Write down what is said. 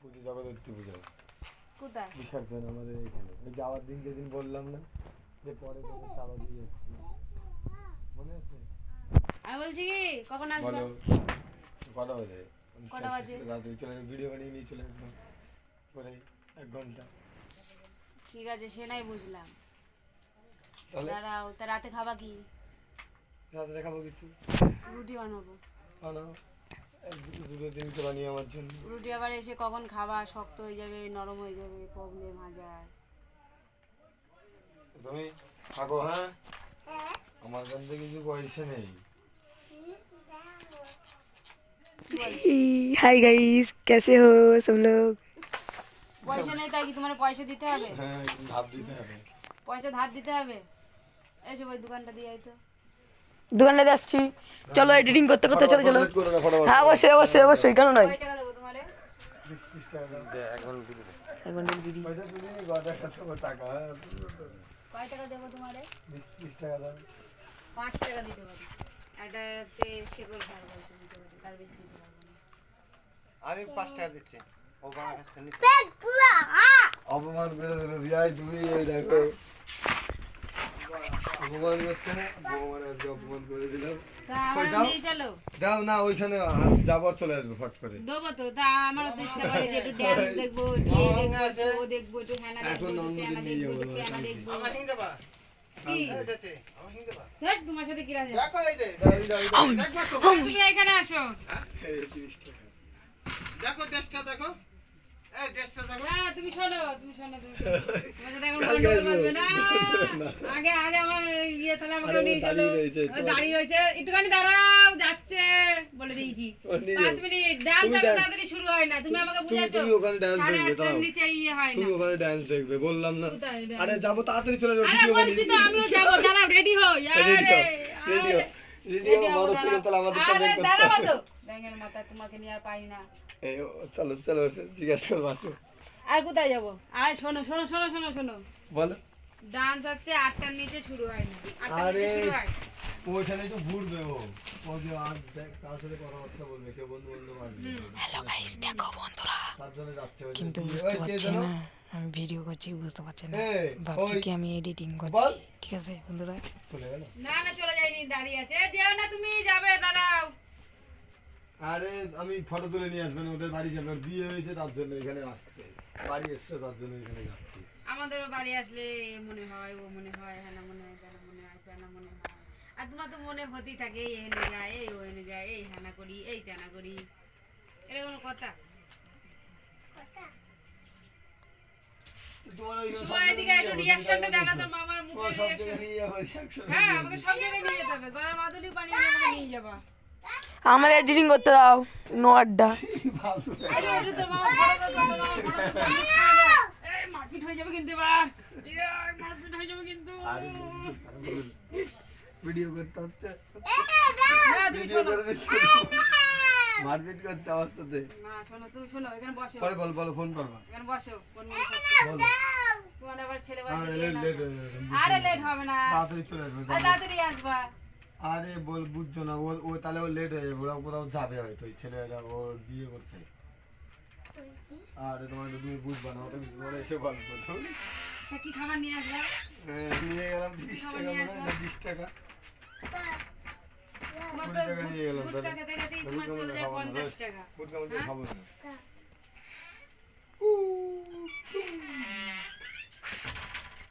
পুজো জগদ্ধাত্রী পুজো। কোথায়? বিসর্জন আমাদের এখানে। ওই যাওয়ার দিন যেদিন বললাম না যে পরে তোকে চালা দিয়ে যাচ্ছি। মনে আছে? আমি বলছি কি কখন আসব? কটা বাজে? কটা বাজে? রাত্রে চলে ভিডিও বানিয়ে নিয়ে চলে আসব। পরে এক ঘণ্টা। ঠিক আছে সে নাই বুঝলাম। তাহলে? দাঁড়াও তা রাতে খাবা কি? রাতে দেখাবো কিছু। রুটি বানাবো। বানাও। দুটো দুটো তিনটে বানিয়ে আমার জন্য রুটি আবার এসে কখন খাবা শক্ত হয়ে যাবে নরম হয়ে যাবে প্রবলেম হাজার তুমি থাকো হ্যাঁ আমার কাছ থেকে কিছু পয়সা নেই हाय गाइस कैसे हो सब लोग পয়সা নেই তাই কি তোমার পয়সা দিতে হবে হ্যাঁ ভাব দিতে হবে পয়সা ধার দিতে হবে এসো ওই দোকানটা দিয়ে আই তো দোকানে যাচ্ছি চলো এডিটিং করতে করতে চলে চলো। হ্যাঁ অবশ্যই অবশ্যই অবশ্যই কেন নয়? আমি পাঁচ টাকা দিচ্ছি। অপমান করে দিল রিয়াই তুমি দেখো। অপমান করছে না ভগবান আজকে অপমান করে দিলাম। দাও? চলো। দাও না ওইখানে যাব চলে আসব ফট করে। দেবো তো তা তো ইচ্ছা করে যে একটু ড্যান্স দেখব দেখব দেখব একটু হ্যানা দেখব দেখব। দেখব। তোমার সাথে দেখো এই দে দাও, দাও, দাও। দেখো তো। তুমি এখানে আসো। এই। দেখো ড্রেসটা দেখো। এই ড্রেসটা দেখো। না তুমি শোনো তুমি শোনো তুমি আগে আগে আমার ইয়ে তাহলে আমাকে নিয়ে চলো। দাঁড়িয়ে রয়েছে, একটুখানি দাঁড়াও যাচ্ছে বলে দিয়েছি। পাঁচ মিনিট। ডান্স তাড়াতাড়ি শুরু হয় না তুমি আমাকে বুঝাচ্ছো তুমি ওখানে ডান্স দেখবে দাঁড়াও। নিচে ইয়ে হয় না। তুমি ওখানে ডান্স দেখবে বললাম না। আরে যাব তাড়াতাড়ি চলে আরে ভিডিও বলছি তো আমিও যাব দাঁড়াও রেডি হই আরে রেডি আরে, রেডি হব, মানুষ থেকে তাহলে আমাদের দাঁড়াও তো। ব্যাঙের মাথা তোমাকে নিয়ে আর পাই না। এই চলো চলো জিজ্ঞাসা করব আর কোথায় যাব? আর শোনো শোনো শোনো শোনো শোনো। বলো। ডান্স হচ্ছে আটটার নিচে শুরু হয় না। আটটার আরে। নিচে শুরু হয়। ওইখানে একটু ঘুরবে ও ও যে আর কার সাথে কথাবার্তা বলবে কেউ বন্ধু বন্ধু হ্যালো গাইস দেখো বন্ধুরা। তার জন্য যাচ্ছে কিন্তু বুঝতে পারছি না আমি ভিডিও করছি বুঝতে পারছি না। ভাবছি কি আমি এডিটিং করছি ঠিক আছে বন্ধুরা? চলে গেল। না না চলে যাইনি দাঁড়িয়ে আছে। যেও না তুমি যাবে দাঁড়াও। আরে আমি ফটো তুলে নিয়ে আসবেন ওদের বাড়ি যাবে। বিয়ে হয়েছে তার জন্য এখানে আসছে। বাড়ি এসছে তার জন্য এখানে যাচ্ছি। আমাদের বাড়ি আসলে মনে হয় ও মনে হয় হ্যাঁ মনে হয় কেন মনে হয় কেন মনে হয়। আর তোমার তো মনে হতেই থাকে এই এনে যায় এই ও এনে যায় এই হ্যানা করি এই তেনা করি। এটা কোনো কথা? হ্যাঁ আমাকে জায়গায় নিয়ে যেতে হবে গলার মাদুলি পানি নিয়ে যাবা। আমার এডিটিং করতে দাও। নো আড্ডা। হয়ে ইয়ে, হয়ে ভিডিও করতে হচ্ছে। মারপিট করছে আমার সাথে না শোনো তুমি শোনো এখানে বসো। পরে বল বলো ফোন করবা। এখানে বসো কোন তোমার আবার ছেলে আরে লেট। আরে হবে না। তাড়াতাড়ি চলে আসবে তাড়াতাড়ি আসবা। আরে বল বুঝছ না ও ও তাহলে ও লেট হয়ে যাবে ওরা কোথাও যাবে হয়তো ওই ছেলেরা ও বিয়ে করছে। আরে তোমার তুমি বুঝবা না ওটা ওরা এসে বলব তো তা কি খাবার নিয়ে হ্যাঁ, গেলাম তিরিশ টাকা মনে হয় বিশ টাকা। কুড়ি টাকা নিয়ে গেলাম তাহলে। ফুটকা মুটকা খাব না।